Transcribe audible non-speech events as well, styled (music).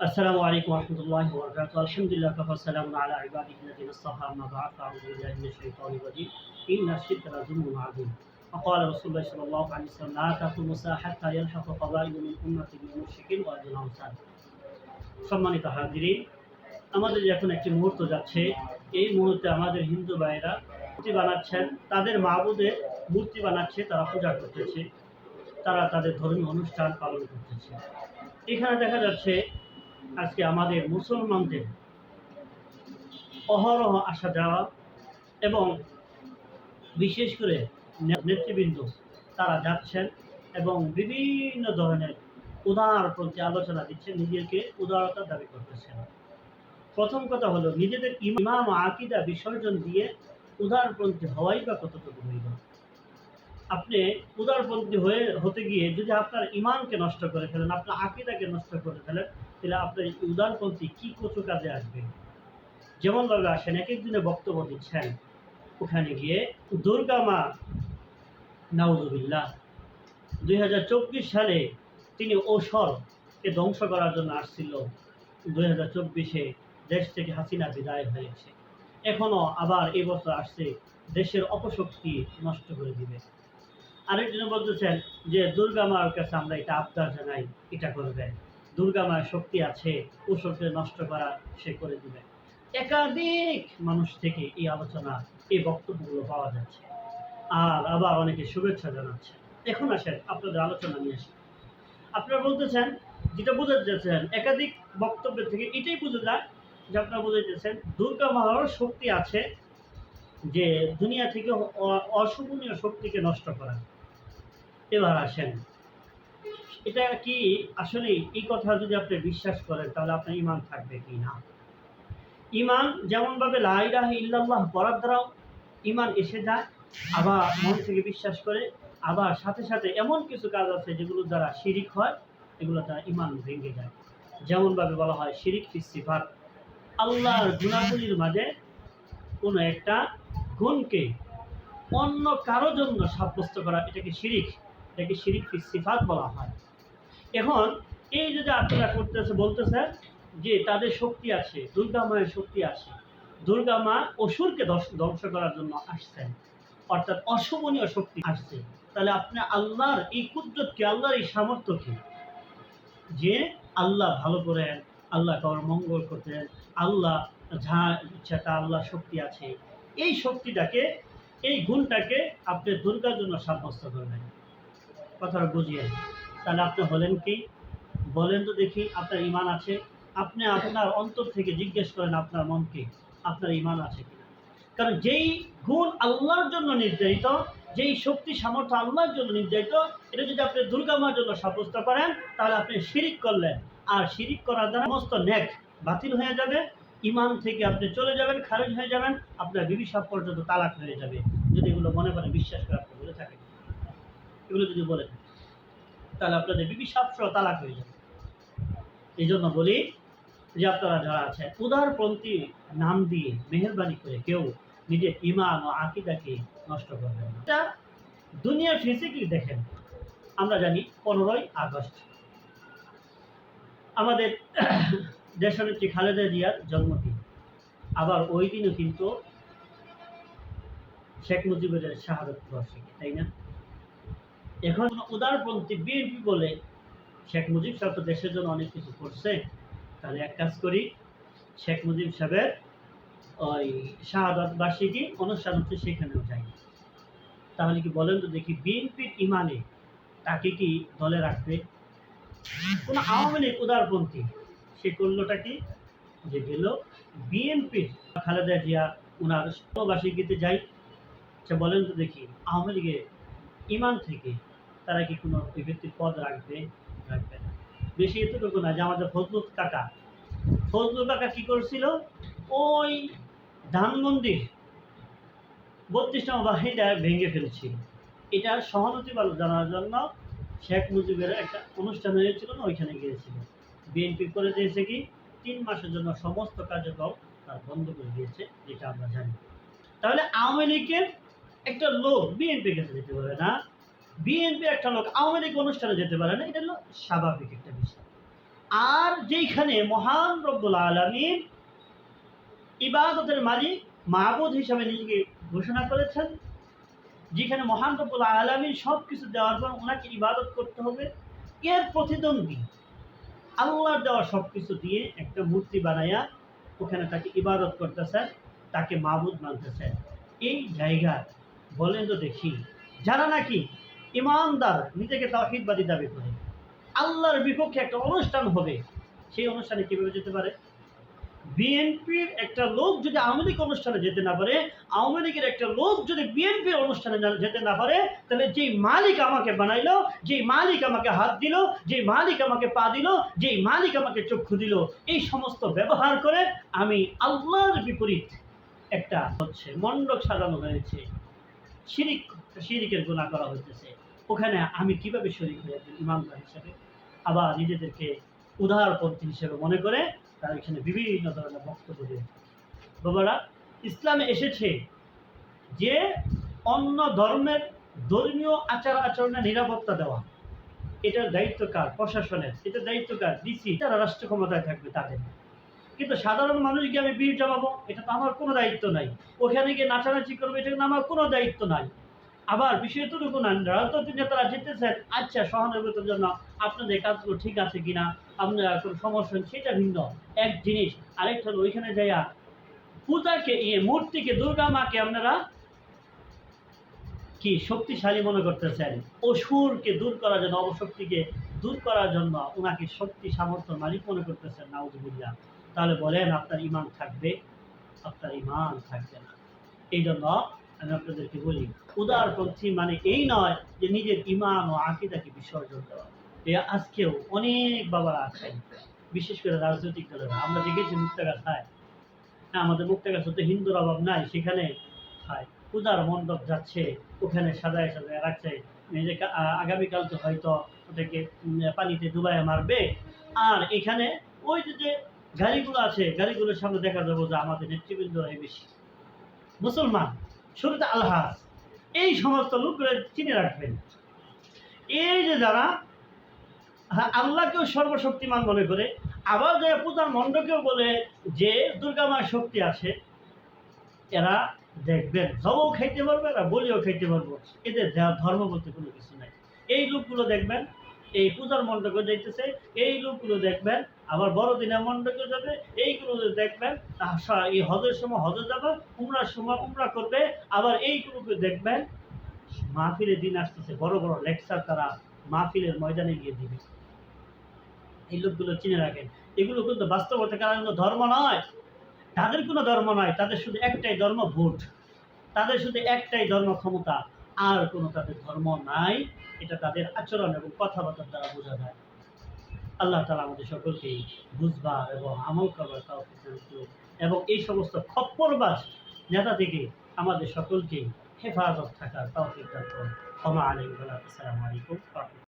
السلام عليكم ورحمة الله وبركاته الحمد لله كفى السلام على عباده الذين اصطفى أما بعد فأعوذ بالله من الشيطان الرجيم إن الشرك لظلم عظيم وقال رسول الله صلى الله عليه وسلم لا تقوم الساعة حتى يلحق قبائل من أمتي بالمشركين وأذنهم سعد সম্মানিত হাজিরিন আমাদের এখন একটি মুহূর্ত যাচ্ছে এই মুহূর্তে আমাদের হিন্দু ভাইয়েরা মূর্তি বানাচ্ছেন তাদের মাহবুদের মূর্তি বানাচ্ছে তারা পূজা করতেছে তারা তাদের ধর্মীয় অনুষ্ঠান পালন করতেছে এখানে দেখা যাচ্ছে আজকে আমাদের মুসলমানদের অহরহ আসা যাওয়া এবং বিশেষ করে নেতৃবৃন্দ তারা যাচ্ছেন এবং বিভিন্ন ধরনের উদারপন্থী আলোচনা দিচ্ছেন, নিজেকে উদারতার দাবি করতেছেন। প্রথম কথা হলো, নিজেদের ইমাম আকিদা বিসর্জন দিয়ে উদারপন্থী হওয়াই বা কতটুকু হইল? আপনি উদারপন্থী হয়ে হতে গিয়ে যদি আপনার ইমানকে নষ্ট করে ফেলেন, আপনার আকিদাকে নষ্ট করে ফেলেন তাহলে আপনার উদারপন্থী কি কচু কাজে আসবে? যেমনভাবে আসেন এক এক দিনে বক্তব্য দিচ্ছেন, ওখানে গিয়ে দুর্গা মা, নাউজুবিল্লাহ, দুই হাজার চব্বিশ সালে তিনি ওসরকে ধ্বংস করার জন্য আসছিল। দুই হাজার চব্বিশে দেশ থেকে হাসিনা বিদায় হয়েছে এখনও আবার এই বছর আসছে, দেশের অপশক্তি নষ্ট করে দিবে। আরেকজন বলতেছেন যে, দুর্গা মার কাছে আমরা এটা আবদার জানাই, এটা করবেন। দুর্গা মায়ের শক্তি আছে শক্তি নষ্ট করা সে করে দিবে। একাধিক মানুষ থেকে এই আলোচনা, এই বক্তব্যগুলো পাওয়া যাচ্ছে। আর আবার অনেকে শুভেচ্ছা জানাচ্ছে। এখন আসেন আপনাদের আলোচনা নিয়ে আসেন আপনারা বলতেছেন, যেটা বোঝাতে চাচ্ছেন একাধিক বক্তব্য থেকে এটাই বোঝা যায় যে আপনারা বোঝাইতেছেন, দুর্গা মার শক্তি আছে যে দুনিয়া থেকে অশুভনীয় শক্তিকে নষ্ট করা। এবার আসেন এটা কি, আসলে এই কথা যদি আপনি বিশ্বাস করেন, তাহলে আপনার ইমান থাকবে কি না? ইমান যেমনভাবে লাইলাহ ইল্লাল্লাহ পড়ার দ্বারাও ইমান এসে যায়, আবার মন থেকে বিশ্বাস করে, আবার সাথে সাথে এমন কিছু কাজ আছে যেগুলোর দ্বারা শিরিক হয়, এগুলো দ্বারা ইমান ভেঙে যায়। যেমনভাবে বলা হয় শিরিক ফিসিফাত আল্লাহর গুণাগুলির মাঝে কোনো একটা গুণকে অন্য কারও জন্য সাব্যস্ত করা, এটাকে শিরিক এটাকে শিরিক সিফাত বলা হয়। এখন এই যদি আপনারা করতেছে, বলতেছে যে তাদের শক্তি আছে দুর্গা মায়ের শক্তি আছে। দুর্গা মা অসুরকে ধ্বংস- করার জন্য আসছেন অর্থাৎ অশুভনীয় শক্তি আসছে। তাহলে আপনি আল্লাহর এই কুদরতকে আল্লাহর এই সামর্থ্যকে যে আল্লাহ ভালো করেন, আল্লাহ কারোর মঙ্গল করতেন, আল্লাহ যা ইচ্ছা তা আল্লাহ শক্তি আছে। এই শক্তিটাকে, এই গুণটাকে আপনি দুর্গার জন্য সাব্যস্ত করবেন। কথাটা বুঝিয়ে তাহলে আপনি হলেন কি? বলেন তো দেখি আপনার ইমান আছে। আপনি আপনার অন্তর থেকে জিজ্ঞেস করেন আপনার মনকে আপনার ইমান আছে কিনা? কারণ যেই গুণ আল্লাহর জন্য নির্ধারিত, যেই শক্তি, সামর্থ্য আল্লাহর জন্য নির্ধারিত, এটা যদি আপনি দুর্গা মার জন্য সাব্যস্ত করেন, তাহলে আপনি শিরিক করলেন। আর শিরিক করার দ্বারা সমস্ত নেক বাতিল হয়ে যাবে। ইমান থেকে আপনি চলে যাবেন, খারিজ হয়ে যাবেন। আপনার বিবি সাপ পর্যন্ত তালাক হয়ে যাবে। যদি এগুলো মনে মনে বিশ্বাস করে আপনি বলে থাকেন। এগুলো যদি বলে থাকেন। তাহলে আপনাদের বিবি সহ তালাক হয়ে যাবে। এই জন্য বলি যে আপনারা যারা আছেন, উদারপন্থী নাম দিয়ে মেহরবানি করে কেউ নিজের ইমান ও আকিদাকে নষ্ট করবেন না। এটা দুনিয়ার ফিজিক্যালি দেখেন? আমরা জানি পনেরোই আগস্ট। আমাদের (clears throat) দেশনেত্রী খালেদা জিয়ার জন্মদিন। আবার ওই দিনও কিন্তু শেখ মুজিবের শাহাদত বার্ষিকী তাই না? এখন উদারপন্থী বিএনপি বলে শেখ মুজিব সাহেব তো দেশের জন্য অনেক কিছু করছে। তাহলে এক কাজ করি, শেখ মুজিব সাহেবের ওই শাহাদত বার্ষিকী অনুষ্ঠান হচ্ছে সেখানেও যাই। তাহলে কি বলেন তো দেখি বিএনপির ইমানে তাকে কি দলে রাখবে? কোনো আওয়ামী লীগ উদারপন্থী, সে করলোটা কি? যে গেল বিএনপির খালেদা জিয়া ওনার বার্ষিকীতে যাই। সে বলেন তো দেখি আওয়ামী লীগের ইমান থেকে তারা কি কোনো ব্যক্তির পদ রাখবে? রাখবে না। বেশি এতটুকু না যে আমাদের ফজলুল কাকা। ফজলুল কাকা কি করেছিল? ওই ধানমন্দির বত্রিশ নম্বর বাহিনীটা ভেঙে ফেলছিল। এটা সহানুভূতি ভালো জানার জন্য শেখ মুজিবের একটা অনুষ্ঠান হয়েছিল না, ওইখানে গিয়েছিল। বিএনপি করে দিয়েছে কি? তিন মাসের জন্য সমস্ত কার্যক্রম তার বন্ধ করে দিয়েছে, যেটা আমরা জানি। তাহলে আওয়ামী লীগের একটা লোক বিএনপি কাছে যেতে পারে না? বিএনপি একটা লোক আওয়ামী লীগ অনুষ্ঠানে যেতে পারে না, এটা হলো স্বাভাবিক একটা বিষয়। আর যেইখানে মহান রব্বুল আলমিন ইবাদতের মালিক, মাহবুদ হিসাবে নিজেকে ঘোষণা করেছেন, যেখানে মহান রব্বুল আলমিন সব কিছু দেওয়ার পর ওনাকে ইবাদত করতে হবে, এর প্রতিদ্বন্দ্বী আল্লাহর দেওয়া সব কিছু দিয়ে একটা মূর্তি বানাইয়া ওখানে তাকে ইবাদত করতেছেন, তাকে মাহবুদ মানতেছেন। এই জায়গায় বলেন তো দেখি, যারা নাকি ইমানদার, নিজেকে তাহিদবাদী দাবি করে। আল্লাহর বিপক্ষে একটা অনুষ্ঠান হবে। সেই অনুষ্ঠানে কীভাবে যেতে পারে? বিএনপির একটা লোক যদি আওয়ামী লীগ অনুষ্ঠানে যেতে না পারে, আওয়ামী লীগের একটা লোক যদি বিএনপির অনুষ্ঠানে যেতে না পারে, তাহলে যেই মালিক আমাকে বানাইলো, যেই মালিক আমাকে হাত দিল, যেই মালিক আমাকে পা দিল, যেই মালিক আমাকে চক্ষু দিল, এই সমস্ত ব্যবহার করে আমি আল্লাহর বিপরীত একটা হচ্ছে মণ্ডপ সাজানো হয়েছে। শিরিক, শিরিকের গুণা করা হইতেছে। ওখানে আমি কীভাবে শরিক হয়ে একজন ইমানদার হিসেবে আবার নিজেদেরকে উদারপন্থী হিসেবে মনে করে তারা এখানে বিভিন্ন ধরনের বক্তব্য দেয় বাবারা, ইসলামে এসেছে যে অন্য ধর্মের ধর্মীয় আচার আচরণের নিরাপত্তা দেওয়া, এটার দায়িত্ব কার? প্রশাসনের। এটার দায়িত্ব কার? ডিসি, যারা রাষ্ট্র ক্ষমতায় থাকবে তাদের। কিন্তু সাধারণ মানুষ গিয়ে আমি বিল জমাবো, এটা তো আমার কোনো দায়িত্ব নাই। ওখানে গিয়ে নাচানাচি করব, এটা আমার কোনো দায়িত্ব নাই। আবার বিষয় এতটুকু না, রাজনৈতিক নেতারা জিতেছেন আচ্ছা সহানুভূতির জন্য আপনাদের কাজগুলো ঠিক আছে কিনা, আপনার কোনো সমস্যা সেটা ভিন্ন। এক জিনিস, আরেকটা হলো ওইখানে যাইয়া পূজাকে ইয়ে মূর্তিকে, দুর্গা মাকে আপনারা কি শক্তিশালী মনে করতেছেন? অসুরকে দূর করার জন্য অবশক্তিকে দূর করার জন্য ওনাকে শক্তি, সামর্থ্য, মালিক মনে করতেছেন, নাউজুবিল্লাহ। তাহলে বলেন আপনার ইমান থাকবে, আপনার ইমান থাকবে না। এই জন্য আমি আপনাদেরকে বলি, উদারপন্থী মানে এই নয় যে নিজের ইমান ও আকিদাকে বিসর্জন দেওয়া। এ আজকেও অনেক বাবারা আছেন, বিশেষ করে রাজনৈতিক দলেরা। আমরা দেখেছি মুক্তাগা খায় হ্যাঁ আমাদের মুক্তাগা তো হিন্দুর অভাব নাই, সেখানে খায় পূজার মণ্ডপ যাচ্ছে, ওখানে সাজায় সাজায় রাখছে। যে আগামীকাল তো হয়তো ওটাকে পানিতে ডুবায় মারবে। আর এখানে ওই যে গাড়িগুলো আছে, গাড়িগুলোর সামনে দেখা যাব যে আমাদের নেতৃবৃন্দরাই বেশি। মুসলমান শুরুতে আলহাজ, এই সমস্ত লোকগুলো চিনে রাখবেন। এই যে যারা আল্লাহকেও সর্বশক্তিমান মনে করে, আবার যে পূজার মণ্ডকেও বলে যে দুর্গা মার শক্তি আছে, এরা দেখবেন, জবও খাইতে পারবে এরা বলিও খাইতে পারব এদের ধর্ম বলতে কোনো কিছু নাই। এই লোকগুলো দেখবেন এই পূজার মণ্ডপে যাইতেছে, এই লোকগুলো দেখবেন, আবার বড়দিনের মণ্ডপে যাবে, এইগুলো দেখবেন এই হজের সময় হজে যাবে, উমরার সময় উমরা করবে, আবার এইগুলোকে দেখবেন মাহফিলের দিন আসতেছে, বড় বড় লেকচার তারা মাহফিলের ময়দানে গিয়ে দিবে। এই লোকগুলো চিনে রাখেন। এগুলো কিন্তু বাস্তবতা, কারণ ধর্ম নয়। তাদের কোনো ধর্ম নয়, তাদের শুধু একটাই ধর্ম ভোট। তাদের শুধু একটাই ধর্ম ক্ষমতা। আর কোনো তাদের ধর্ম নাই। এটা তাদের আচরণ এবং কথাবার্তার দ্বারা বোঝা যায়। আল্লাহ তালা আমাদের সকলকে বুঝবার এবং আমল করবার তাও এবং এই সমস্ত খপ্পরবাস নেতা থেকে আমাদের সকলকে হেফাজত থাকার তাও ক্ষমা আলিম আসসালামু আলাইকুম।